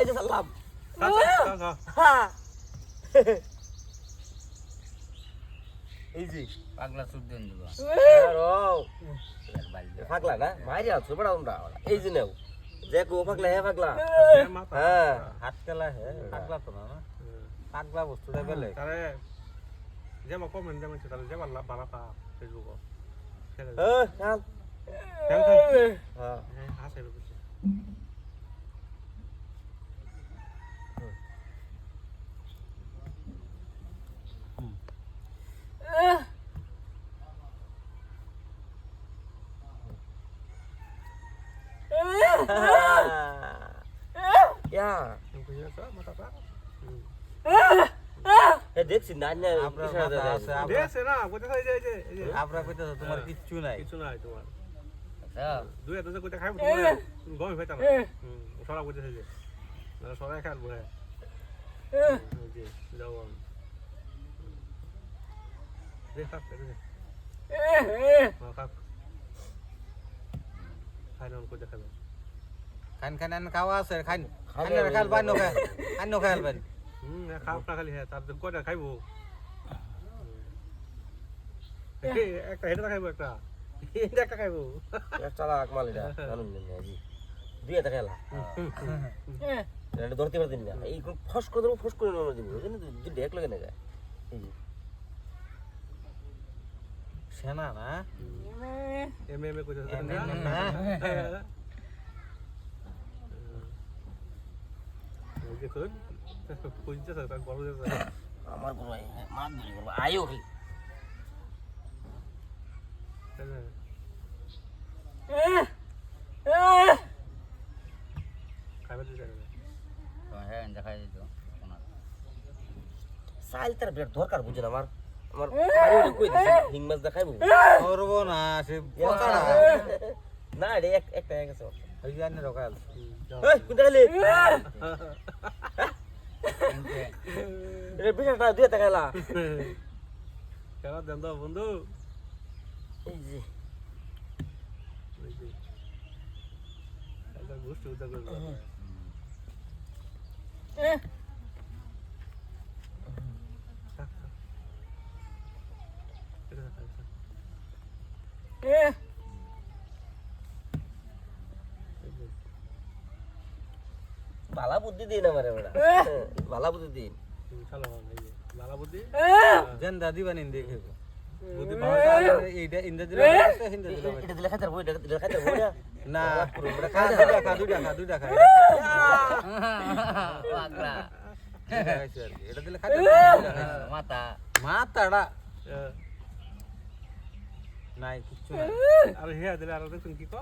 এই যে সালাম এই যে পাগলা সুদ দেন দিব ফাগলা না মারি আছো বড় আমরা এই যে নেও যে কো ফাগলা হে মাথা হ্যাঁ হাত খেলা হে পাগলা তো না পাগলা বস্তুটা বেলেগ তারে যে মা কমেন্ট দেমেন তারে যে বালা বালা পা ফেসবুক থ্যাংক ইউ হ্যাঁ হ্যাঁ হাসে বুঝছে ইয়া বুঝছে তো মাথা পা এ দেখছি না না আপনার ইশারা মাথা দেয়। আছে দেখছে না কোথায় এই যে এই এই যে আমরা কইতেছ তোমার কিচ্ছু নাই কিছু নাই তোমার আচ্ছা দুই হাতে কোথায় খাইব তোমার গম হইতা সরা কোথায় যে না সরা খাইব হ্যাঁ যাও দেখ কাপ দেখ কাপ খাই না কোথায় খাবে খান খান আন খাওয়া আছে খান। খান খাবে খাল বান নো খাল আন নো খাল বান হুম খাপ না খালি হ্যাঁ তার কোথায় খাইব? একটা হেঁটে খাইব একটা। এটা একটা খাইব। একটা এটা জানুন না জি দুই হাতে খেলা। এটা ধরতে পারতেন না। এই কোন ফস করে দেবো ফস করে বুঝলেন তো দুটো এক লাগে না এই সেনা না? এম এম এ এ না। বড় আমার মাছ ধরে করব আয়ো কি হ্যাঁ সাইল তার বিরাট দরকার বুঝছেন আমার আমার বাড়ি বাড়ি কই দিছে? হিং মাছ দেখাইবো? করব না সে না। রে এক একটা এক আছে ওই জানি রকাল কোনটা গেলি রে বিশালটা দুই হাতে খেলা খেলা দেন দাও বন্ধু এই যে একটা গোষ্ঠী উদ্যোগ করবে ভালা বুদ্ধি দিন আমারে বড়া। ভালা বুদ্ধি দিন। লালা বুদ্ধি জেন দাদি বানিন দেখে বুদ্ধি ভাষা এইটা ইন্দা দিলে হিন্দা দিলে এটা দিলে খাইতে বই দিলে খাইতে বই না না পুরো বড়া খা খাই দুটা খা দুটা খা। দুটা এটা দিলে খাইতে মাথা। মাতাড়া নাই কিচ্ছু নাই। আর হ্যাঁ দিলে আর দেখুন কি কো